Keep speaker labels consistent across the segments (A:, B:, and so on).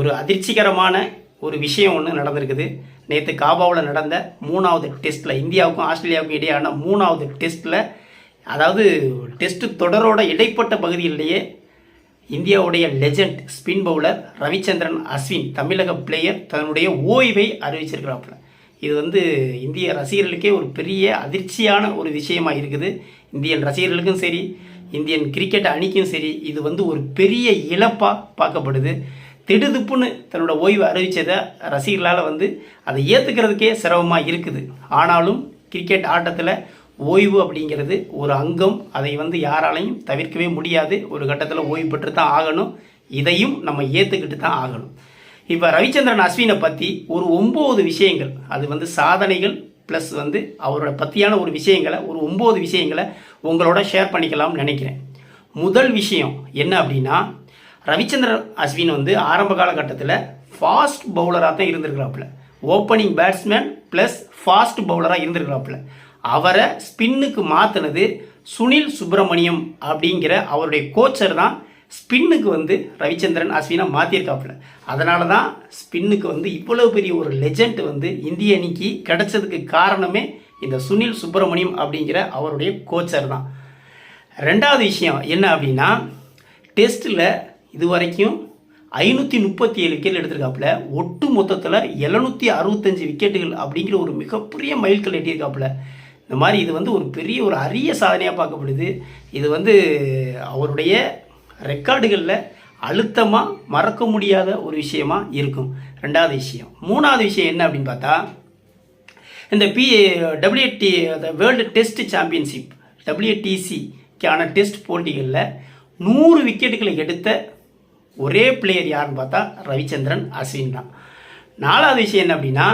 A: ஒரு அதிர்ச்சிகரமான ஒரு விஷயம் ஒன்று நடந்திருக்குது. நேற்று காபாவில் நடந்த மூணாவது டெஸ்ட்டில் இந்தியாவுக்கும் ஆஸ்திரேலியாவுக்கும் இடையான மூணாவது டெஸ்ட்டில் அதாவது டெஸ்ட் தொடரோட இடைப்பட்ட பகுதிகளிலேயே இந்தியாவுடைய legend spin bowler Ravichandran Ashwin தமிழக பிளேயர் தன்னுடைய ஓய்வை அறிவிச்சிருக்கிறாப்புல. இது வந்து இந்திய ரசிகர்களுக்கே ஒரு பெரிய அதிர்ச்சியான ஒரு விஷயமாக இருக்குது. இந்தியன் ரசிகர்களுக்கும் சரி இந்தியன் கிரிக்கெட் அணிக்கும் சரி இது வந்து ஒரு பெரிய இழப்பாக பார்க்கப்படுது. திடுதுப்புன்னு தன்னோட ஓய்வு அறிவித்ததை ரசிகர்களால் வந்து அதை ஏற்றுக்கிறதுக்கே சிரமமாக இருக்குது. ஆனாலும் கிரிக்கெட் ஆட்டத்தில் ஓய்வு அப்படிங்கிறது ஒரு அங்கம். அதை வந்து யாராலையும் தவிர்க்கவே முடியாது. ஒரு கட்டத்தில் ஓய்வு பெற்று தான் ஆகணும். இதையும் நம்ம ஏற்றுக்கிட்டு தான் ஆகணும். இப்போ ரவிச்சந்திரன் அஸ்வினை பற்றி ஒரு ஒம்பது விஷயங்கள். அது வந்து சாதனைகள் ப்ளஸ் வந்து அவரோட பற்றியான ஒரு விஷயங்களை ஒரு ஒம்பது விஷயங்களை உங்களோட ஷேர் பண்ணிக்கலாம்னு நினைக்கிறேன். முதல் விஷயம் என்ன அப்படின்னா ரவிச்சந்திரன் அஸ்வின் வந்து ஆரம்ப காலகட்டத்தில் ஃபாஸ்ட் பவுலராக தான் இருந்திருக்கிறாப்புல. ஓப்பனிங் பேட்ஸ்மேன் ப்ளஸ் ஃபாஸ்ட் பவுலராக இருந்திருக்கிறாப்புல. அவரை ஸ்பின்னுக்கு மாற்றினது சுனில் சுப்பிரமணியம் அப்படிங்கிற அவருடைய கோச்சர் தான் ஸ்பின்னுக்கு வந்து ரவிச்சந்திரன் அஸ்வினை மாற்றிருக்காப்புல அதனால தான் ஸ்பின்னுக்கு வந்து இவ்வளவு பெரிய ஒரு லெஜண்ட் வந்து இந்திய அணிக்கு கிடைச்சதுக்கு காரணமே இந்த சுனில் சுப்பிரமணியம் அப்படிங்கிற அவருடைய கோச்சர் தான். ரெண்டாவது விஷயம் என்ன அப்படின்னா டெஸ்ட்டில் இது வரைக்கும் ஐநூற்றி முப்பத்தி ஏழு விக்கெட் எடுத்திருக்காப்புல. ஒட்டு மொத்தத்தில் எழுநூற்றி அறுபத்தஞ்சு விக்கெட்டுகள் அப்படிங்கிற ஒரு மிகப்பெரிய மைல்கல் எட்டியிருக்காப்புல. இந்த மாதிரி இது வந்து ஒரு பெரிய ஒரு அரிய சாதனையாக பார்க்கப்படுது. இது வந்து அவருடைய ரெக்கார்டுகளில் அழுத்தமாக மறக்க முடியாத ஒரு விஷயமா இருக்கும். ரெண்டாவது விஷயம். மூணாவது விஷயம் என்ன அப்படின்னு பார்த்தா இந்த பி டபிள்யூடி வேர்ல்டு டெஸ்ட் சாம்பியன்ஷிப் டபிள்யூடிசிக்கான டெஸ்ட் போட்டிகளில் நூறு விக்கெட்டுகளை எடுத்த ஒரே பிளேயர் யாருன்னு பார்த்தா ரவிச்சந்திரன் அஸ்வின் தான். நாலாவது விஷயம் என்ன அப்படின்னா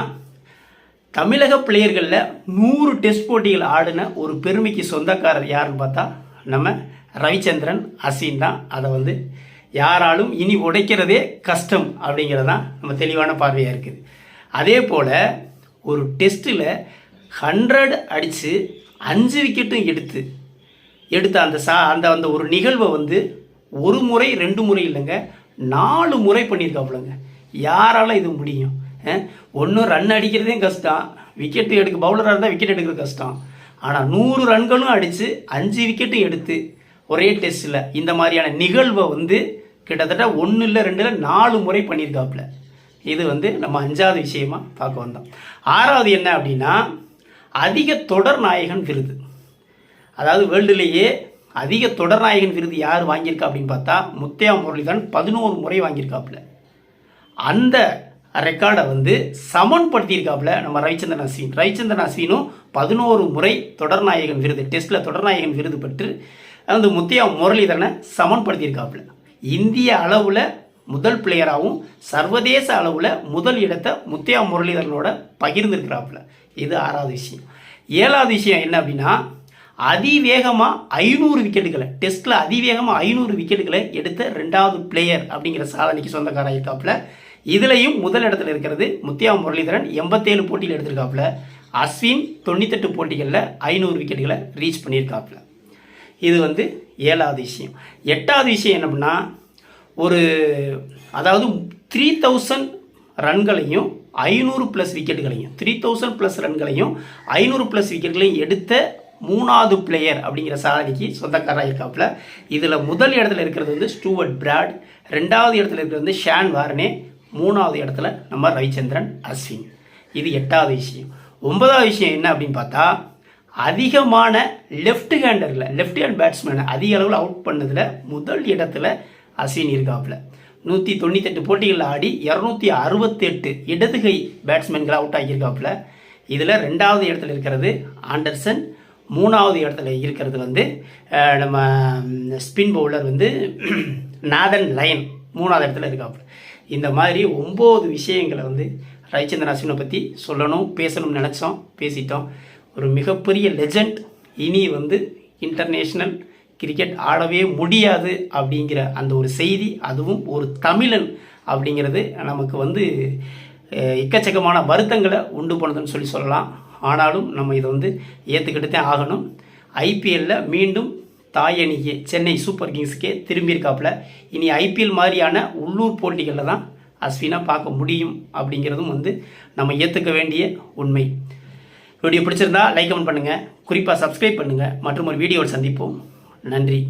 A: தமிழக பிளேயர்களில் நூறு டெஸ்ட் போட்டிகள் ஆடின ஒரு பெருமைக்கு சொந்தக்காரர் யாருன்னு பார்த்தா நம்ம ரவிச்சந்திரன் அஸ்வின் தான். அதை வந்து யாராலும் இனி உடைக்கிறதே கஷ்டம் அப்படிங்கிறது தான் நம்ம தெளிவான பார்வையாக இருக்குது. அதே போல் ஒரு டெஸ்ட்டில் ஹண்ட்ரட் அடித்து அஞ்சு விக்கெட்டும் எடுத்து எடுத்த அந்த சா அந்த அந்த ஒரு நிகழ்வை வந்து ஒரு முறை ரெண்டு முறை இல்லைங்க. நாலு முறை பண்ணியிருக்காப்புலங்க. யாரால இது முடியும்? ஒன்றும் ரன் அடிக்கிறதே கஷ்டம். விக்கெட் எடுக்க பவுலராக இருந்தால் விக்கெட் எடுக்கிறது கஷ்டம். ஆனால் நூறு ரன்களும் அடித்து அஞ்சு விக்கெட்டும் எடுத்து ஒரே டெஸ்ட்டில் இந்த மாதிரியான நிகழ்வை வந்து கிட்டத்தட்ட ஒன்று இல்லை ரெண்டு இல்லை நாலு முறை பண்ணியிருக்காப்புல. இது வந்து நம்ம அஞ்சாவது விஷயமா பார்க்க வந்தோம். ஆறாவது என்ன அப்படின்னா அதிக தொடர் நாயகன் விருது. அதாவது வேர்ல்டுலேயே அதிக தொடர்நாயகன் விருது யார் வாங்கியிருக்கா அப்படின்னு பார்த்தா முத்தையா முரளிதரன் பதினோரு முறை வாங்கியிருக்காப்புல. அந்த ரெக்கார்டை வந்து சமன்படுத்தியிருக்காப்புல நம்ம ரவிச்சந்திரன் அஸ்வின். ரவிச்சந்திரன் அஸ்வினும் பதினோரு முறை தொடர்நாயகன் விருது டெஸ்ட்டில் தொடர்நாயகன் விருது பெற்று அந்த முத்தையா முரளிதரனை சமன்படுத்தியிருக்காப்புல. இந்திய அளவில் முதல் பிளேயராகவும் சர்வதேச அளவில் முதல் இடத்தை முத்தையா முரளிதரனோட பகிர்ந்திருக்கிறாப்புல. இது ஆறாவது விஷயம். ஏழாவது விஷயம் என்ன அப்படின்னா அதிவேகமாக ஐநூறு விக்கெட்டுகளை டெஸ்ட்டில் அதிவேகமாக ஐநூறு விக்கெட்டுகளை எடுத்த ரெண்டாவது பிளேயர் அப்படிங்கிற சாதனைக்கு சொந்தக்காரர் இருக்காப்புல இதுலேயும் முதல் இடத்துல இருக்கிறது முத்தியா முரளிதரன். எண்பத்தேழு போட்டியில் எடுத்திருக்காப்புல. அஸ்வின் தொண்ணூத்தெட்டு போட்டிகளில் ஐநூறு விக்கெட்டுகளை ரீச் பண்ணியிருக்காப்புல. இது வந்து ஏழாவது விஷயம். எட்டாவது விஷயம் என்ன அப்படின்னா ஒரு அதாவது த்ரீ தௌசண்ட் ரன்களையும் ஐநூறு ப்ளஸ் விக்கெட்டுகளையும் த்ரீ தௌசண்ட் ப்ளஸ் ரன்களையும் ஐநூறு ப்ளஸ் விக்கெட்டுகளையும் எடுத்த மூணாவது பிளேயர் அப்படிங்கிற சாதனைக்கு சொந்தக்காரராக இருக்காப்புல. இதில் முதல் இடத்துல இருக்கிறது வந்து ஸ்டூவர்ட் பிராட் ரெண்டாவது இடத்துல இருக்கிறது வந்து ஷான் வார்னே மூணாவது இடத்துல நம்ம ரவிச்சந்திரன் அஸ்வின். இது எட்டாவது விஷயம். ஒன்பதாவது விஷயம் என்ன அப்படின்னு பார்த்தா அதிகமான லெஃப்ட் ஹேண்டரில் லெஃப்ட் ஹேண்ட் பேட்ஸ்மேனை அதிக அளவில் அவுட் பண்ணதில் முதல் இடத்துல அஸ்வின் இருக்காப்புல. நூற்றி தொண்ணூத்தெட்டு போட்டிகளில் ஆடி இரநூத்தி அறுபத்தெட்டு இடதுகை பேட்ஸ்மேன்களை அவுட் ஆகியிருக்காப்புல. இதில் ரெண்டாவது இடத்துல இருக்கிறது ஆண்டர்சன் மூணாவது இடத்துல இருக்கிறது வந்து நம்ம ஸ்பின் பவுலர் வந்து நாதன் லயன் மூணாவது இடத்துல இருக்காப்புல. இந்த மாதிரி ஒம்பது விஷயங்களை வந்து ரவிச்சந்திரன் அஸ்வினை பற்றி சொல்லணும் பேசணும்னு நினச்சோம் பேசிட்டோம். ஒரு மிகப்பெரிய லெஜண்ட் இனி வந்து இன்டர்நேஷ்னல் கிரிக்கெட் ஆடவே முடியாது அப்படிங்கிற அந்த ஒரு செய்தி அதுவும் ஒரு தமிழன் அப்படிங்கிறது நமக்கு வந்து எக்கச்சக்கமான வருத்தங்களை உண்டு போனதுன்னு சொல்லி சொல்லலாம். ஆனாலும் நம்ம இதை வந்து ஏற்றுக்கிட்டு தான் ஆகணும் ஐபிஎல்லில் மீண்டும் தாயணிக்கு சென்னை சூப்பர் கிங்ஸுக்கே திரும்பியிருக்காப்புல. இனி ஐபிஎல் மாதிரியான உள்ளூர் போட்டிகளில் தான் அஸ்வினா பார்க்க முடியும் அப்படிங்கிறதும் வந்து நம்ம ஏற்றுக்க வேண்டிய உண்மை. வீடியோ பிடிச்சிருந்தா லைக் கமெண்ட் பண்ணுங்கள் குறிப்பாக சப்ஸ்கிரைப் பண்ணுங்கள் மற்றும் ஒரு வீடியோவில் சந்திப்போம். நன்றி.